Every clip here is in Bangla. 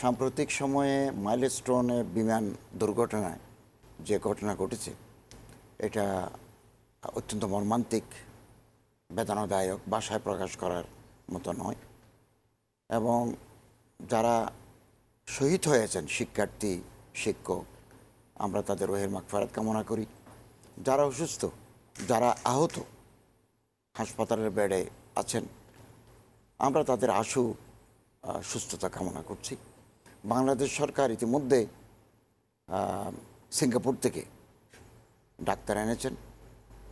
সাম্প্রতিক সময়ে মাইলস্টোনে বিমান দুর্ঘটনায় যে ঘটনা ঘটেছে, এটা অত্যন্ত মর্মান্তিক, বেদনাদায়ক, বাসায় প্রকাশ করার মতো নয়। এবং যারা শহীদ হয়েছেন, শিক্ষার্থী, শিক্ষক, আমরা তাদের রোহের মাগফারাত কামনা করি। যারা অসুস্থ, যারা আহত, হাসপাতালের বেডে আছেন, আমরা তাদের আশু সুস্থতা কামনা করছি। বাংলাদেশ সরকার ইতিমধ্যে সিঙ্গাপুর থেকে ডাক্তার এনেছেন।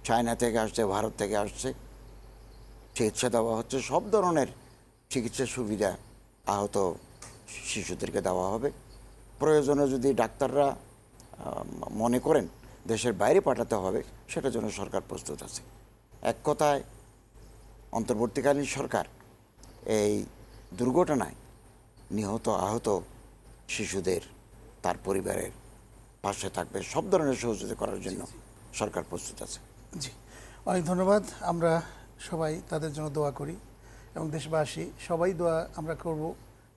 চায়না থেকে আসছে, ভারত থেকে আসছে। চিকিৎসা দেওয়া হচ্ছে। সব ধরনের চিকিৎসা সুবিধা আহত শিশুদেরকে দেওয়া হবে। প্রয়োজনে যদি ডাক্তাররা মনে করেন দেশের বাইরে পাঠাতে হবে, সেটার জন্য সরকার প্রস্তুত আছে। এক কথায়, অন্তর্বর্তীকালীন সরকার এই দুর্ঘটনায় নিহত, আহত শিশুদের তার পরিবারের পাশে থাকবে সব ধরনের সহযোগিতা করার জন্য সরকার প্রস্তুত আছে। জি অনেক ধন্যবাদ। আমরা সবাই তাদের জন্য দোয়া করি এবং দেশবাসী সবাই দোয়া আমরা করব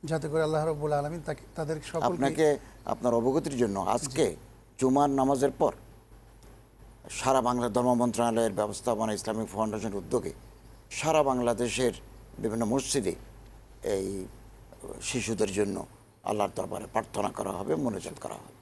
যাতে করে আল্লাহ রব্বুল আলমিন তাকে তাদের সকলকে আপনাকে আপনার অবগতির জন্য আজকে জুমার নামাজের পর সারা বাংলা ধর্ম মন্ত্রণালয়ের ব্যবস্থাপনা ইসলামিক ফাউন্ডেশনের উদ্যোগে সারা বাংলাদেশের বিভিন্ন মসজিদে এই শিশুদের জন্য আল্লাহর দরবারে প্রার্থনা করা হবে মনোযোগ করা হবে।